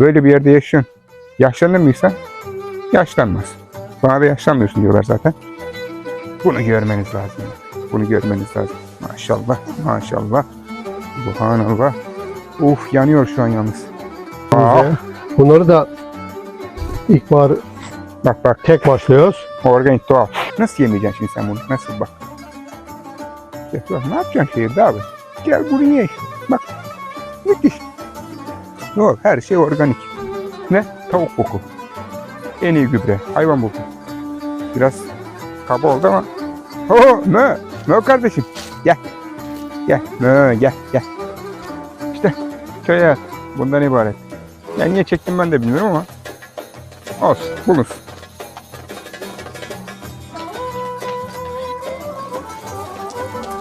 Böyle bir yerde yaşıyorsun. Yaşlanır mıysan? Yaşlanmaz. Bana da yaşlanmıyorsun diyorlar zaten. Bunu görmeniz lazım. Bunu görmeniz lazım. Maşallah, maşallah. Subhanallah. Uf yanıyor şu an yalnız. Aa. Bunları da ilkbahar bak bak tek başlıyoruz. organik doğal. Nasıl yemeyeceksin şimdi sen bunu? Nasıl bak. Ne yapacaksın şehirde abi? Gel bunu ye işte. Bak. Müthiş. Doğal. Her şey organik. Ne? Tavuk boku. En iyi gübre. Hayvan boku. Biraz kaba oldu ama. Ho mö. Mö kardeşim. Gel. Gel. Mö gel gel. İşte köy hayatı. Bundan ibaret. Ya niye çektim ben de bilmiyorum ama. Olsun. Bulursun.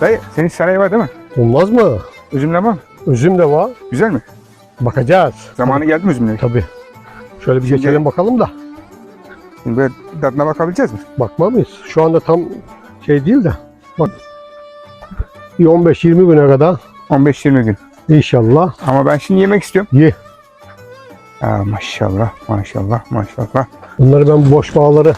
Dayı senin saray var değil mi? Olmaz mı? Üzümle var mı? Üzüm de var. Güzel mi? Bakacağız. Zamanı geldi mi üzümle? Tabii. Şöyle bir Şimdi- geçelim bakalım da. Şimdi böyle tadına bakabileceğiz mi? Bakma mıyız? Şu anda tam şey değil de. Bak. Bir 15-20 güne kadar 15-20 gün. inşallah Ama ben şimdi yemek istiyorum. ye. Aa, maşallah, maşallah, maşallah. Bunları ben boş bağları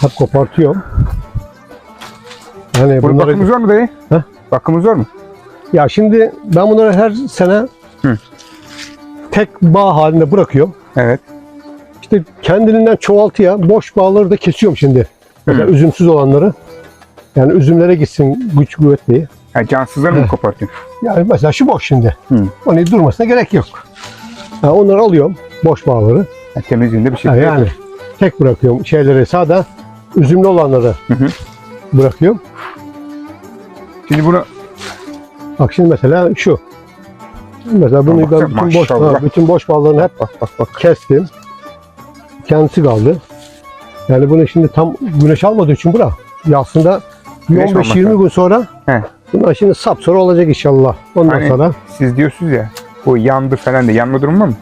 hep kopartıyorum. Yani Bunun bunları... bakımı zor mu dayı? Heh? Bakımı zor mu? Ya şimdi ben bunları her sene Hı. Tek bağ halinde bırakıyorum. Evet. İşte kendiliğinden çoğaltıya boş bağları da kesiyorum şimdi. Mesela Hı. üzümsüz olanları. Yani üzümlere gitsin güç kuvvet diye. Ha, cansızları mı kopartıyorsun? Yani mesela şu boş şimdi. Hı. Onun durmasına gerek yok. Ha, onları alıyorum boş bağları. Ha, temizliğinde bir şey yok. yani tek bırakıyorum şeyleri sağda üzümlü olanları Hı hı. bırakıyorum. Şimdi bunu Bak şimdi mesela şu. Mesela bunu Bak ben bütün boş, ha, bütün boş bağlarını hep bak bak bak. kestim. Kendisi kaldı. Yani bunu şimdi tam güneş almadığı için bura. Ya aslında bir Güneş olmasa. 15-20 gün sonra He. bunlar şimdi sapsarı olacak inşallah. Ondan Hani- sonra Siz diyorsunuz ya bu yandı falan da yanma durumu mı?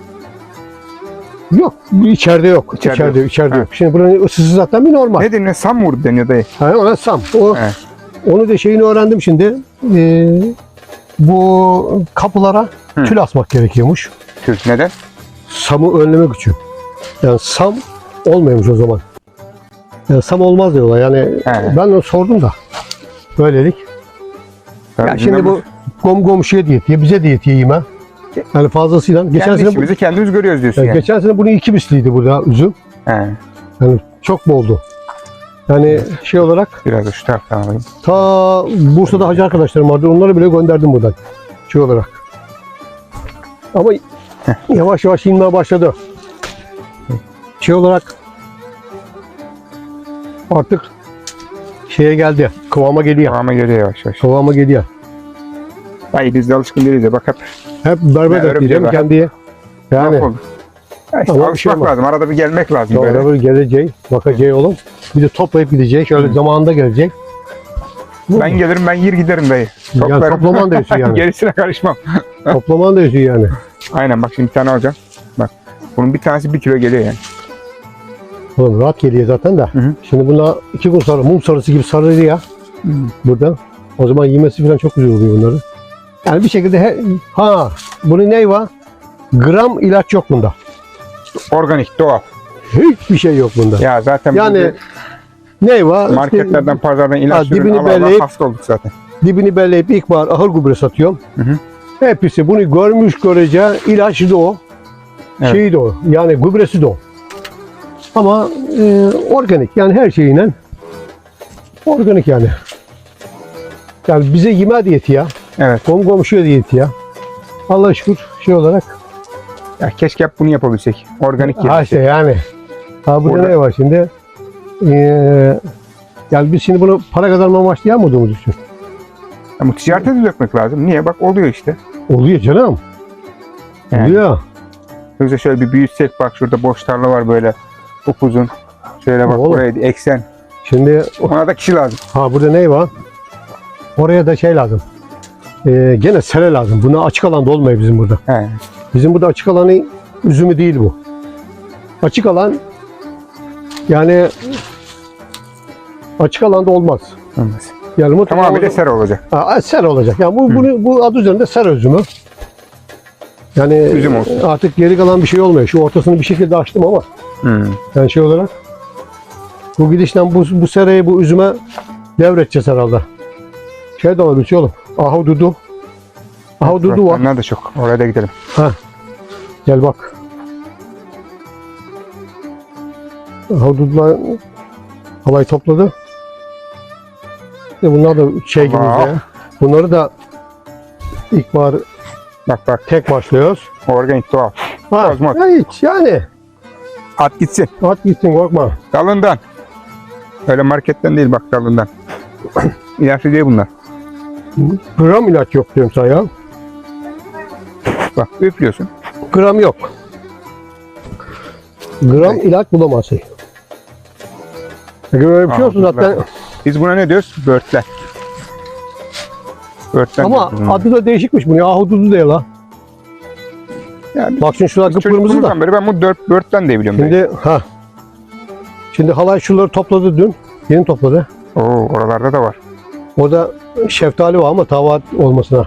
yok. içeride yok. İçeride İçeride, yok. içeride Ha. yok. Şimdi buranın ısısı zaten bir normal. Ne deniyor? Sam mı deniyor dayı? Ha, ona sam. O, He. onu da şeyini öğrendim şimdi. Ee, bu kapılara Hı. tül asmak gerekiyormuş. Tür. Neden? Samı önlemek için. Yani sam olmuyormuş o zaman. Yani sam olmaz diyorlar. Yani He. ben de sordum da. Böylelik. Ben Ya şimdi bu kom komşuya diyet diye bize diyet yiyeyim ha. Yani fazlasıyla. Geçen kendi sene, bu, işimizi kendimiz görüyoruz diyorsun yani yani. geçen sene bunun iki misliydi burada üzüm. He. Yani çok boldu. Yani şey olarak Biraz da şu taraftan alayım. ta Bursa'da hacı arkadaşlarım vardı. Onları bile gönderdim buradan. Şey olarak. Ama yavaş yavaş inmeye başladı. Şey olarak artık şeye geldi. Kıvama geliyor. Kıvama geliyor yavaş yavaş. Kıvama geliyor. Ay biz de alışkın değiliz ya. Bak hep Hep berber Ya, de örümceği diyeceğim var. kendiye. Yani yani. İşte Ama bir şey olmaz. lazım. Arada bir gelmek lazım böyle. sonra böyle gelecek, bakacak oğlum. Bir de toplayıp gidecek. Şöyle zamanında gelecek. Bu Ben gelirim ben yer giderim dayı. yani toplaman diyorsun yani. Gerisine karışmam. toplaman diyorsun yani. Aynen bak şimdi bir tane alacağım. Bak bunun bir tanesi bir kilo geliyor yani. Oğlum rahat geliyor zaten de. Hı hı. Şimdi buna iki gün sonra mum sarısı gibi sarılır ya burada. O zaman yemesi falan çok güzel oluyor bunları. Yani bir şekilde he, ha bunun ne var? Gram ilaç yok bunda. Organik, doğal. Hiçbir şey yok bunda. Ya zaten Yani ne var? de marketlerden, pazardan ilaç Ha, ürün dibini ala belleyip- hasta olduk zaten. dibini belleyip ilkbahar ahır gübre satıyorum. Hı hı. Hepsi bunu görmüş göreceği ilaçı da o. Evet. Şeyi de o. Yani gübresi de o. Ama e, organik yani her şeyiyle organik yani. Yani bize yeme diyeti ya. Evet. Kom komşuya diyeti ya. Allah şükür şey olarak. Ya keşke hep bunu yapabilsek. Organik Ha işte yani. Ha burada Orada- ne var şimdi? Ee, yani biz şimdi bunu para kazanma amaçlı yapmadığımız için. Ama ticarete de dökmek lazım. Niye? Bak oluyor işte. Oluyor canım. Yani. Oluyor. Yoksa şöyle bir büyütsek bak şurada boş tarla var böyle upuzun. Şöyle bak Oğlum. buraya eksen. Şimdi Ona da kişi lazım. Ha burada ne var? Oraya da şey lazım. Ee, gene sere lazım. Buna açık alanda olmuyor bizim burada. He. Bizim burada açık alanı üzümü değil bu. Açık alan yani açık alanda olmaz. Olmaz. Yani mutlaka Tamamıyla ser olacak. Ha, ser olacak. Yani bu, bunu, bu adı üzerinde ser üzümü. Yani Üzüm olsun. artık geri kalan bir şey olmuyor. Şu ortasını bir şekilde açtım ama Hmm. yani şey olarak bu gidişten bu, bu serayı bu üzüme devredeceğiz herhalde. Şey de bir şey oğlum. Ahududu. Ahududu var. Benden de çok. Oraya da gidelim. Gel bak. Ahududular havayı topladı. İşte bunlar da şey gibi ya. Bunları da ilkbahar Bak bak. tek başlıyoruz. Organik doğal. Ha, Kozmos. ya hiç yani. At gitsin. At gitsin korkma. Dalından. Öyle marketten değil bak dalından. İlaçlı değil bunlar. Gram ilaç yok diyorum sana ya. Bak üflüyorsun. Gram yok. Gram ilaç bulamazsın. Peki böyle bir şey olsun zaten. Biz buna ne diyoruz? Börtlen. Börtlen Ama diyoruz buna. adı da değişikmiş bu. Yahududu değil la. Yani Bak şimdi biz kıpkırmızı da. beri ben bu dört, börtlen diye biliyorum. Şimdi ha. Şimdi halay şunları topladı dün. Yeni topladı. Oo, oralarda da var. Orada şeftali var ama tava olmasına.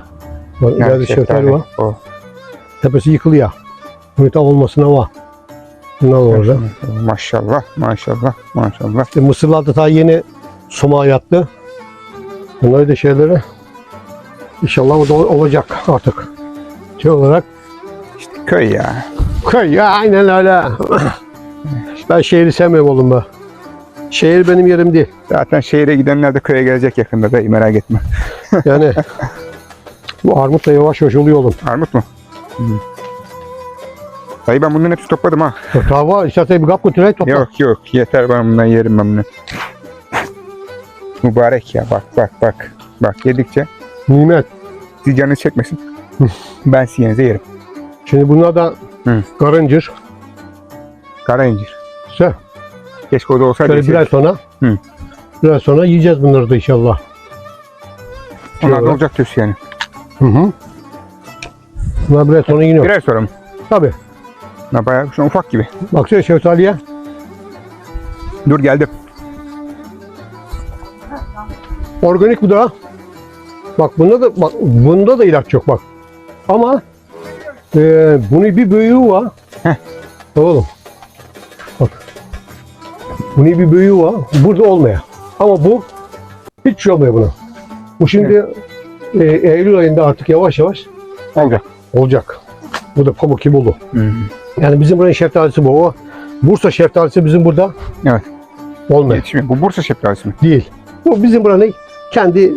Bak, Yani ileride şeftali, var. O. Tepesi yıkılıyor. Münita olmasına var. Bunlar orada. Maşallah, maşallah, maşallah. İşte Mısırlarda daha yeni sumağa yattı. Bunları da şeyleri inşallah o da olacak artık. Şey olarak İşte köy ya. köy ya aynen öyle. ben şehri sevmiyorum oğlum be. Şehir benim yerim değil. Zaten şehire gidenler de köye gelecek yakında da merak etme. Yani bu armut da yavaş yavaş oluyor oğlum. Armut mu? Hı. Dayı ben bunların hepsini topladım ha. Tava istersen bir kap götüreyim topla. Yok yok yeter ben bundan yerim ben bunu. Mübarek ya bak bak bak. Bak yedikçe Nimet. siz canınız çekmesin. ben sizin yerinize yerim. Şimdi bunlar da Hı. karıncır. Kara incir. Keşke o da olsaydı. şöyle bir ay sonra Hı. bir ay sonra yiyeceğiz bunları da inşallah. Onlar da olacak diyorsun yani. Hı hı. Bunlar bir ay sonra yeniyor. Birer sonra mı? Tabii. Ha, bayağı şu an ufak gibi. Baksana şeftaliye. Dur geldim. Organik bu da. Bak bunda da bak bunda da ilaç yok bak. Ama e, bunun bir büyüğü var. Heh. Oğlum. Bunun bir büyüğü var. Burada olmaya. Ama bu hiç şey olmuyor buna. Bu şimdi e, Eylül ayında artık yavaş yavaş Olacak. olacak. Bu da pamuk gibi oldu. Hı. Yani bizim buranın şeftalisi bu. O Bursa şeftalisi bizim burada Evet. olmuyor. Yetişmiyor. Bu Bursa şeftalisi mi? Değil. Bu bizim buranın kendi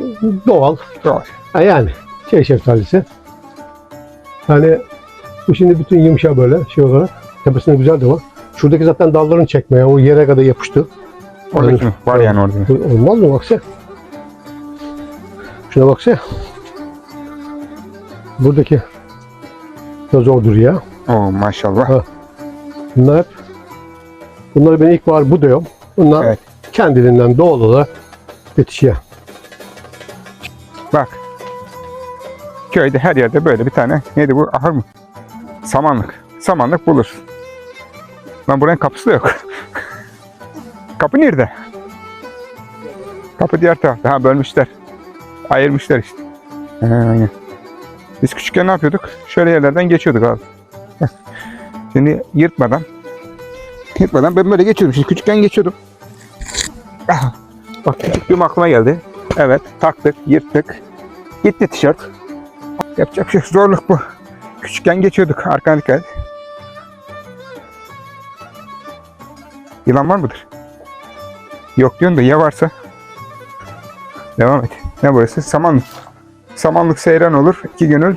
doğal Doğal. Ha yani şey şeftalisi. Hani bu şimdi bütün yumuşak böyle şey olarak. Tepesinde güzel de var. Şuradaki zaten dalların çekmeye o yere kadar yapıştı. Oradaki mi? Var yani orada. Olmaz mı baksana. Şuna baksana. Buradaki da zordur ya. Oo maşallah. Ha. Bunlar hep bunları ben ilk var bu diyorum. Bunlar Evet. kendiliğinden doğal olarak yetişiyor. Bak. Köyde her yerde böyle bir tane neydi bu? Ahır mı? Samanlık. Samanlık bulur. Lan buranın kapısı da yok. Kapı nerede? Kapı diğer tarafta. Ha bölmüşler. Ayırmışlar işte. Ha, aynen. Biz küçükken ne yapıyorduk? Şöyle yerlerden geçiyorduk abi. Şimdi yırtmadan yırtmadan ben böyle geçiyordum. Şimdi küçükken geçiyordum. Ah, Bak küçüklüğüm aklıma geldi. Evet taktık, yırttık. Gitti tişört. Yapacak şey. Zorluk bu. Küçükken geçiyorduk. Arkana dikkat. Yılan var mıdır? Yok diyorsun da ya varsa. Devam et. Ne burası? Samanlık. Samanlık seyran olur. iki gönül.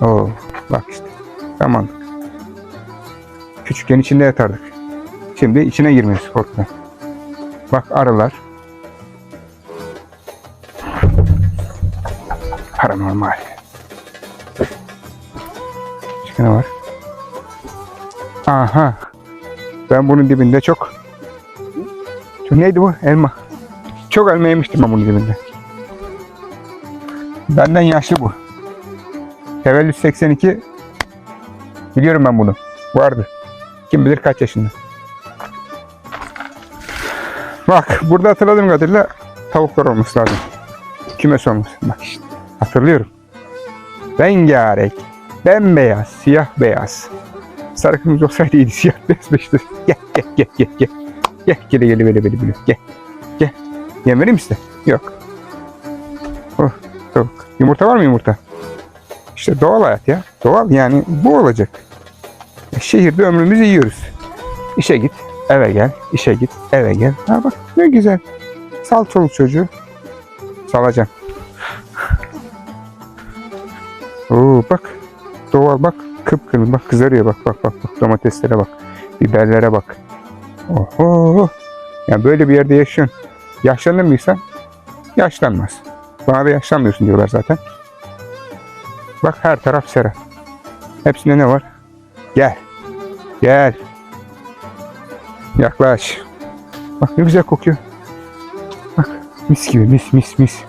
Oo, bak işte. Samanlık. Küçükken içinde yatardık. Şimdi içine girmiyoruz korkudan. Bak arılar. Paranormal. Başka ne var? Aha. Ben bunun dibinde çok... Çok neydi bu? Elma. Çok elma yemiştim ben bunun dibinde. Benden yaşlı bu. Tevellüt 82. Biliyorum ben bunu. Vardı. Kim bilir kaç yaşında. Bak burada hatırladığım kadarıyla tavuklar olması lazım. Kümes olması. Bak işte. Hatırlıyorum. Rengarenk. Bembeyaz. Siyah beyaz. Sarı kırmızı olsaydı iyiydi. Siyah beyaz beşte. Gel gel gel gel gel. Gel gel gel gel gel gel. Gel. Gel. Yem vereyim size. Yok. Oh, tavuk. Yumurta var mı yumurta? İşte doğal hayat ya. Doğal yani bu olacak. E, Şehirde ömrümüzü yiyoruz. İşe git, eve gel. İşe git, eve gel. Ha bak ne güzel. Sal çoluk çocuğu. Salacağım. Oo bak. Doğal bak. Kıpkırmızı bak kızarıyor bak bak bak bak domateslere bak. Biberlere bak. Oho. Yani böyle bir yerde yaşıyorsun. Yaşlanır mıysan? Yaşlanmaz. Bana da yaşlanmıyorsun diyorlar zaten. Bak her taraf sera. Hepsinde ne var? Gel. Gel. Yaklaş. Bak ne güzel kokuyor. Bak mis gibi mis mis mis.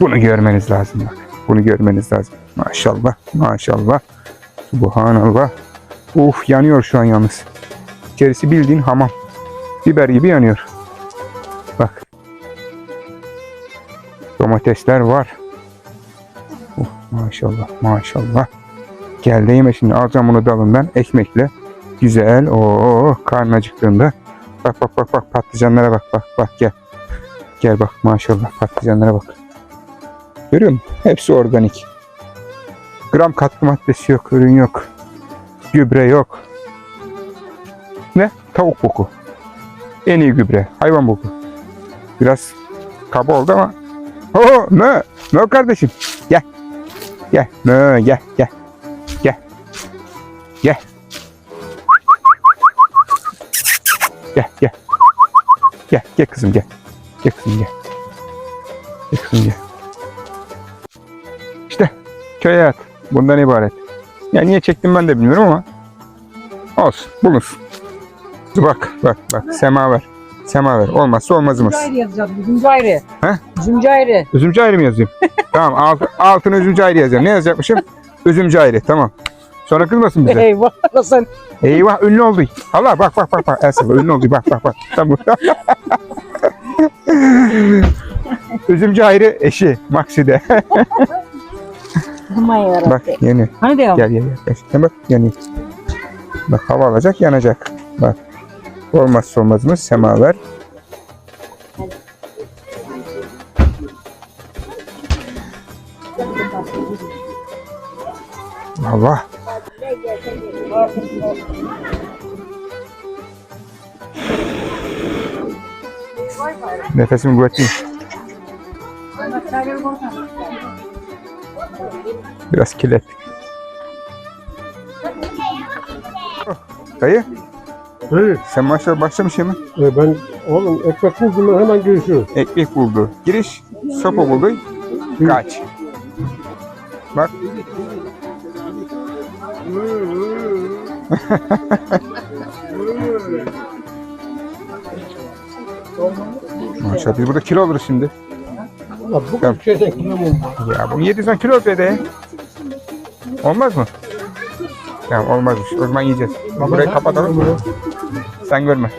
Bunu görmeniz lazım bak. Bunu görmeniz lazım. Maşallah maşallah. Subhanallah. Uf yanıyor şu an yalnız. İçerisi bildiğin hamam. Biber gibi yanıyor. Bak. Domatesler var. Oh, maşallah maşallah. Gel de yeme şimdi alacağım bunu dalından ekmekle. Güzel. Oo karnın acıktığında. Bak bak bak bak patlıcanlara bak bak bak gel. Gel bak maşallah patlıcanlara bak. Görüyor musun? Hepsi organik. Gram katkı maddesi yok, ürün yok. Gübre yok. Ne? Tavuk boku. En iyi gübre. Hayvan boku. Biraz kaba oldu ama. Oo, ne? Ne kardeşim? Gel. Gel. Ne? Gel. Gel. Gel. Gel. Gel. Gel. Gel. Gel kızım gel. Gel kızım gel. Gel kızım gel. İşte köy hayat. Bundan ibaret. Ya niye çektim ben de bilmiyorum ama olsun bulunsun. Bak bak bak semaver. Semaver olmazsa olmazımız. Üzümcü ayrı yazacağız. Üzümcü ayrı. He? Üzümcü ayrı. Üzümcü ayrı mı yazayım? tamam alt, altına üzümcü ayrı yazacağım. Ne yazacakmışım? Üzümcü ayrı tamam. Sonra kızmasın bize. Eyvah sen. Eyvah ünlü oldu. Allah bak bak bak bak. Elsa ünlü oldu bak bak bak. Tamam. üzümcü ayrı eşi Makside. Aman yarabbim. bak yeni. Hani devam? Gel gel gel. Gerçekten bak yanıyor. Bak hava alacak yanacak. Bak. Olmazsa olmazımız semaver. Allah. Nefesimi kuvvetliyim. Biraz kirlettik. Dayı Evet. sen maşallah başlamış hemen. E, ben oğlum ekmek buldum ben hemen görüşürüz. Ekmek buldu. Giriş sopa buldu. Kaç. Bak. Maşallah biz burada kilo alırız şimdi. Valla bu Tamam. şeyden kilom oldu. Ya bunu 700 kilo ödedi. Olmaz mı? Tamam olmazmış. O zaman yiyeceğiz. Burayı kapatalım. Sen görme.